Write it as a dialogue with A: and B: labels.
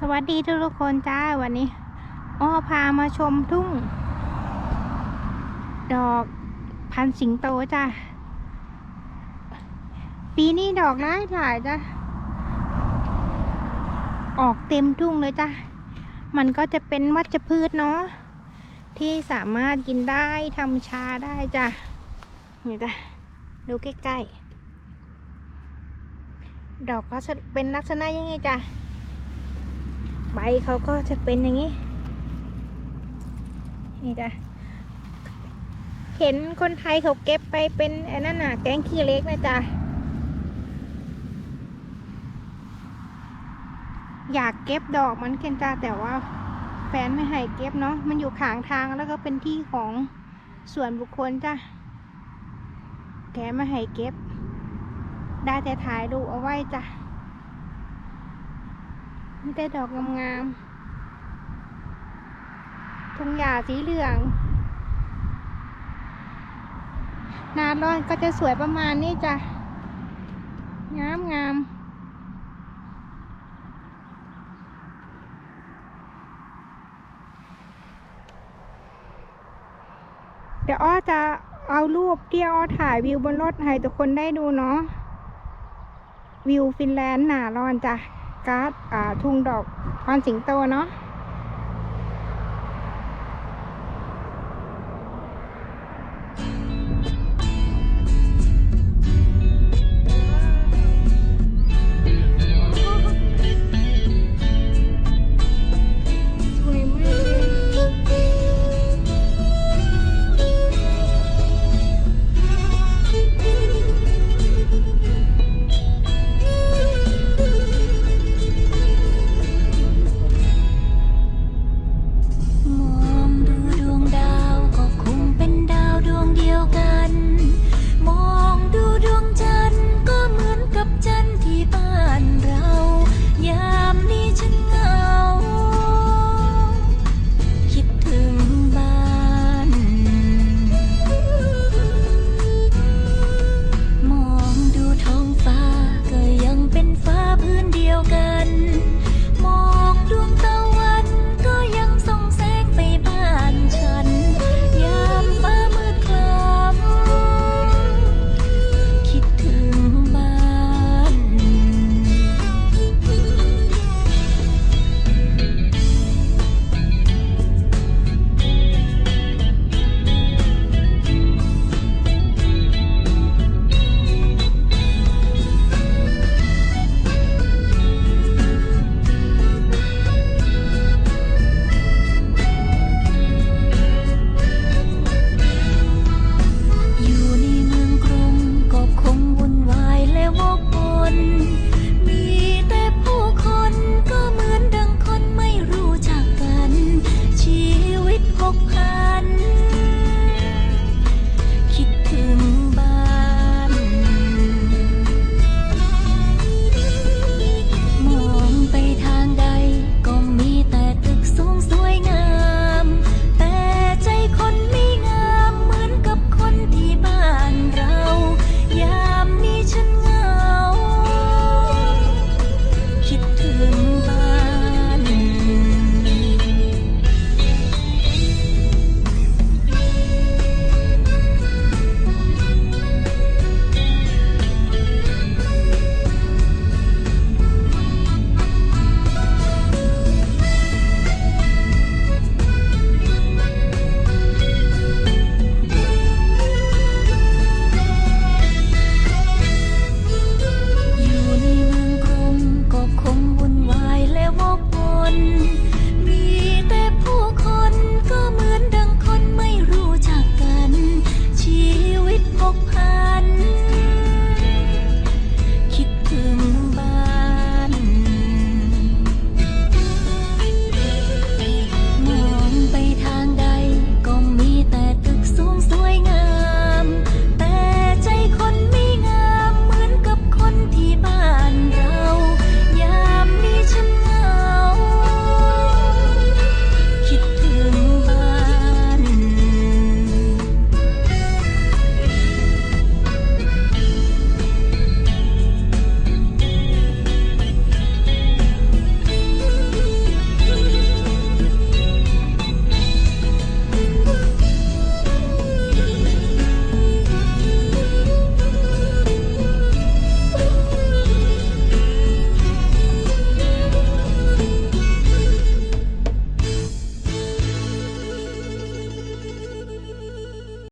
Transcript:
A: สวัสดีทุกทุกคนจ้าวันนี้อ้อพามาชมทุ่ง ดอกพันสิงโตจ้าปีนี้ดอกร้ายถ่ายจ้าออกเต็มทุ่งเลยจ้ามันก็จะเป็นวัชพืชเนาะที่สามารถกินได้ทำชาได้จ้านี่จ้าดูใกล้ๆ ดอกก็เป็นลักษณะยังไงจ้ะ ใบเขาก็จะเป็นอย่างนี้ นี่จ้ะเห็นคนไทยเขาเก็บไปเป็นไอ้นั่นน่ะแกงขี้เล็กนะจ๊ะ อยากเก็บดอกมันเกนจ้าแต่ว่าแฟนไม่ให้เก็บเนาะมันอยู่ขางทางแล้วก็เป็นที่ของส่วนบุคคลจ้ะ แกไม่ให้เก็บ ได้แต่ถ่ายรูปเอาไว้จ้ะ มีแต่ดอกงามๆทุ่งหญ้าสีเหลือง นาร้อนก็จะสวยประมาณนี้จ้ะ งามงามเดี๋ยวอ้อจะเอารูปที่อ้อถ่ายวิวบนรถให้ทุกคนได้ดูเนาะวิวฟินแลนด์หนาร้อนจ้ะ การ์ดอ่าทุ่งดอกพรสิงโตเนาะ